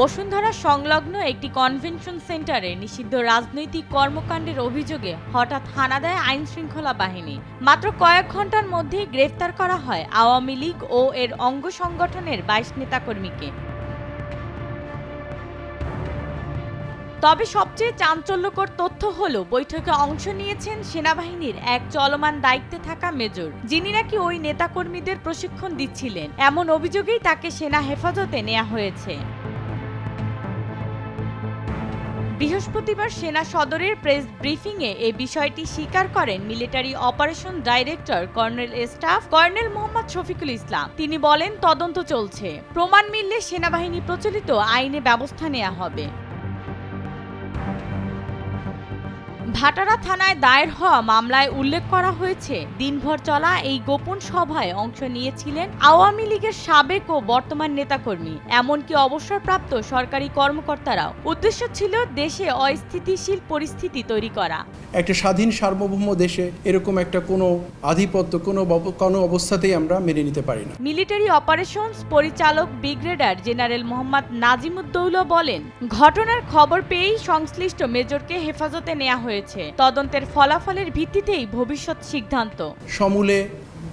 বসুন্ধরা সংলগ্ন একটি কনভেনশন সেন্টারে নিষিদ্ধ রাজনৈতিক কর্মকাণ্ডের অভিযোগে হঠাৎ হানা দেয় আইন শৃঙ্খলা বাহিনী। মাত্র কয়েক ঘণ্টার মধ্যেই গ্রেফতার করা হয় আওয়ামী লীগ ও এর অঙ্গ সংগঠনের বাইশ নেতাকর্মীকে। তবে সবচেয়ে চাঞ্চল্যকর তথ্য হলো, বৈঠকে অংশ নিয়েছেন সেনাবাহিনীর এক চলমান দায়িত্বে থাকা মেজর, যিনি নাকি ওই নেতাকর্মীদের প্রশিক্ষণ দিচ্ছিলেন। এমন অভিযোগেই তাকে সেনা হেফাজতে নেওয়া হয়েছে। বৃহস্পতিবার সেনা সদরের প্রেস ব্রিফিংয়ে এ বিষয়টি স্বীকার করেন military operation director colonel staff colonel Mohammad Shafiqul Islam. তিনি বলেন, তদন্ত চলছে। প্রমাণ মিললে সেনাবাহিনী প্রচলিত আইনে ব্যবস্থা নেওয়া হবে। ভাটারা থানায় দায়ের হওয়া মামলায় উল্লেখ করা হয়েছে দিনভর চলা এই গোপন সভায় অংশ নিয়েছিলেন আওয়ামী লীগের সাবেক ও বর্তমান নেতাকর্মী। এমনকি অবসরপ্রাপ্ত সরকারি কর্মকর্তারাও। উদ্দেশ্য ছিল দেশে অস্থিতিশীল পরিস্থিতি তৈরি করা। একটা স্বাধীন সার্বভৌম দেশে এরকম একটা কোনো আধিপত্য কোনো কোনো অবস্থাতেই আমরা মেনে নিতে পারি না। মিলিটারি অপারেশনস পরিচালক ব্রিগেডার জেনারেল মোহাম্মদ নাজিমুদ্দৌলা বলেন ঘটনার খবর পেয়েই সংশ্লিষ্ট মেজরকে হেফাজতে নেওয়া হয়েছে। তদন্তের ফলাফলের ভিত্তিতেই ভবিষ্যৎ সিদ্ধান্ত। সমূলে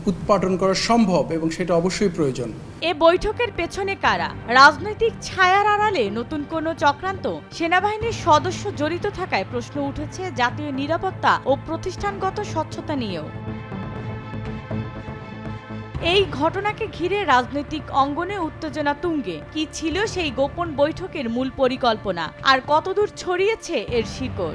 উৎপাদন করা সম্ভব এবং সেটা অবশ্যই প্রয়োজন। এ বৈঠকের পেছনে কারা? রাজনৈতিক ছায়ার আড়ালে নতুন কোনো চক্রান্ত? সেনাবাহিনীর সদস্য জড়িত থাকায় প্রশ্ন উঠেছে জাতীয় নিরাপত্তা ও প্রতিষ্ঠানগত স্বচ্ছতা নিয়েও। এই ঘটনাকে ঘিরে রাজনৈতিক অঙ্গনে উত্তেজনা তুঙ্গে। কি ছিল সেই গোপন বৈঠকের মূল পরিকল্পনা? আর কতদূর ছড়িয়েছে এর শিকড়?